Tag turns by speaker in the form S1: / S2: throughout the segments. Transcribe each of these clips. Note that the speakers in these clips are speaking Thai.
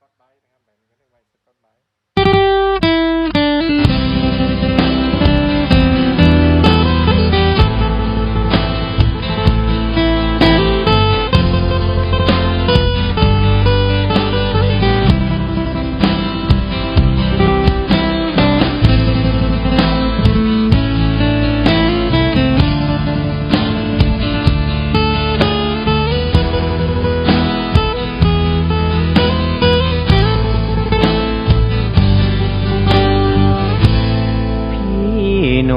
S1: กอตไบร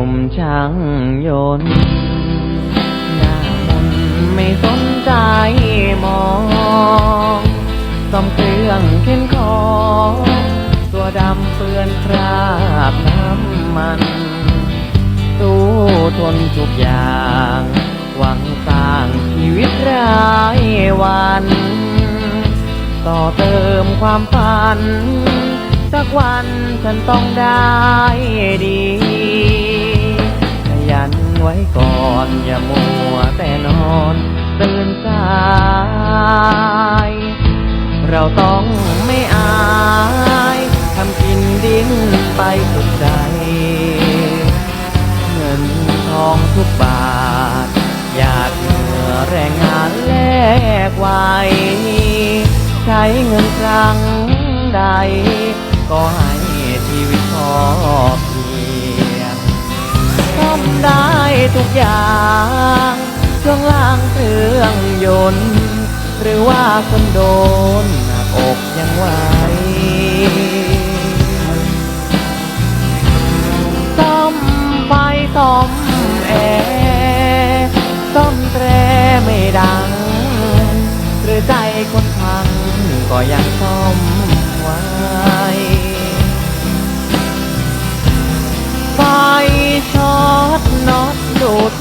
S1: นุ่
S2: มช่างยนต์หน้ามนไม่สนใจมองซ่อมเครื่องเข็นของตัวดำเปื้อนคราบน้ำมันสู้ทนทุกอย่าง หวังสร้างชีวิตรายวัน ต่อเติมความฝัน สักวันฉันต้องได้ดี ยันไว้ก่อนอย่ามัวแต่นอนตื่นสาย เราต้องไม่อายทำกินดินไปสุดใจ เงินทองทุกบาทหยาดเหงื่อแรงงานแลกไว้ ใช้เงินครั้งใด ก็ให้ชีวิตพอำได้ทุกอย่างช่วงล่างเครื่องยนต์ หรือว่าคนโดนหนักอกยังไหวซ่อมไฟซ่อมแอร์ซ่อมแตรไม่ดัง หรือใจคนพังก็ยังซ่อมไว้ ด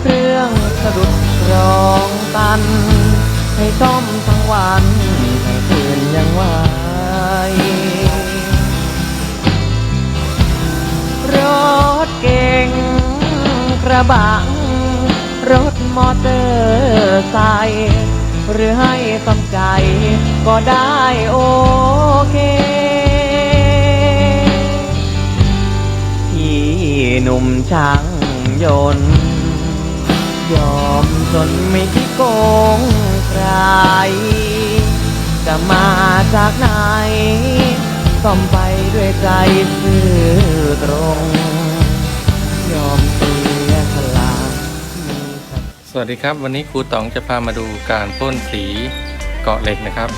S2: เครื่องสะดุดรองตัน ให้ซ่อมทั้งวันให้คืนยังไหวรถเก๋งกระบะรถมอเตอร์ไซค์หรือให้สำใจก็ได้โอเคพี่หนุ่มช่าง ยนต์ ยอมจนไม่คิดโกงใคร จะมาจากไหนซ่อมไปด้วยใจซื่อตรง ยอมเสียสละมีสัก
S1: สวัสดีครับ วันนี้ครูต๋องจะพามาดูการพ่นสีเกาะเหล็กนะครับ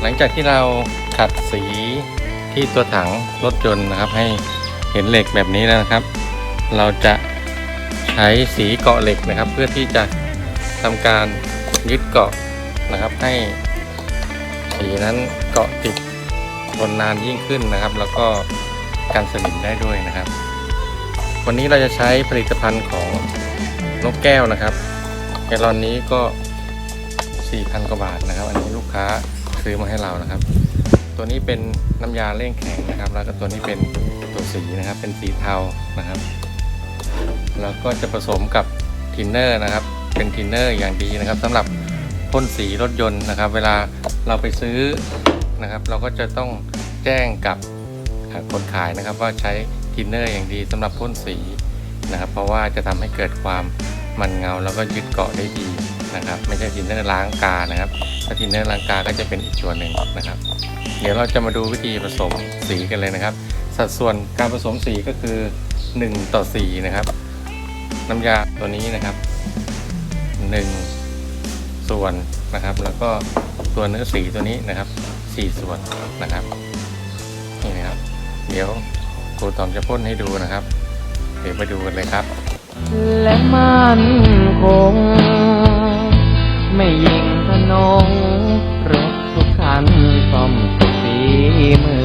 S1: หลังจากที่เราขัดสีที่ตัวถังรถยนต์นะครับ ให้เห็นเหล็กแบบนี้แล้วนะครับ เราจะ ใช้สีเกาะเหล็กนะครับ เพื่อที่จะทำการยึดเกาะนะครับ ให้สีนั้นเกาะติดทนนานยิ่งขึ้นนะครับ แล้วก็กันสนิมได้ด้วยนะครับ วันนี้เราจะใช้ผลิตภัณฑ์ของนกแก้วนะครับแกลลอนนี้ก็ 4,000 กว่าบาทนะครับ อันนี้ลูกค้าซื้อมาให้เรานะครับ ตัวนี้เป็นน้ำยาเร่งแข็งนะครับ แล้วก็ตัวนี้เป็นตัวสีนะครับ เป็นสีเทานะครับ แล้วก็จะผสมกับทินเนอร์นะครับ เป็นทินเนอร์อย่างดีนะครับสำหรับพ่นสีรถยนต์นะครับ เวลาเราไปซื้อนะครับ เราก็จะต้องแจ้งกับคนขายนะครับ ว่าใช้ทินเนอร์อย่างดีสำหรับพ่นสีนะครับ เพราะว่าจะทำให้เกิดความมันเงาแล้วก็ยึดเกาะได้ดีนะครับ ไม่ใช่ทินเนอร์ล้างกานะครับถ้าทินเนอร์ล้างกาก็จะเป็นอีกตัวหนึ่งนะครับ เดี๋ยวเราจะมาดูวิธีผสมสีกันเลยนะครับ สัดส่วนการผสมสีก็คือ 1 ต่อ 4 นะครับ น้ำยาตัวนี้นะครับ 1 ส่วนนะครับ แล้วก็ตัวเนื้อสีตัวนี้นะครับ 4 ส่วนนะครับนี่นะครับ เดี๋ยวครูตอมจะพ่นให้ดูนะครับ เดี๋ยวไปดูกันเลยครับ
S2: และมันคง ไม่ยิงทนงรถทุกคันซ่อมสีมือ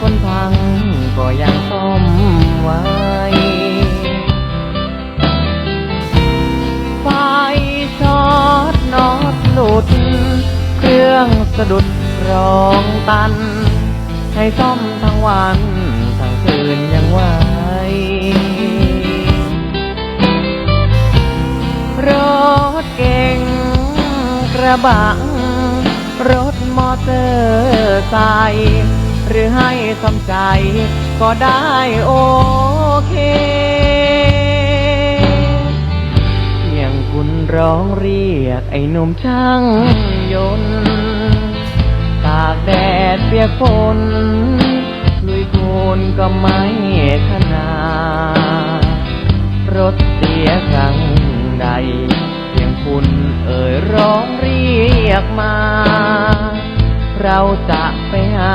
S2: คนพังก็ยังต้มไว้ไฟชอตนอตหลุด เค
S1: รื่องสะ
S2: ดุดร้องตัน ให้ซ่อมทั้งวันทั้งคืนยังไหวรถเก่งกระบะรถมอเตอร์ไซค์ หรือให้สมใจ ก็ได้โอเคเพียงคุณร้องเรียกไอ้หนุ่มช่างยนต์ตากแดดเปียกฝนลุยโคนก็ไม่ขนารถเสียครั้งใดเพียงคุณเอ่ยร้องเรียกมา เราจะไปหา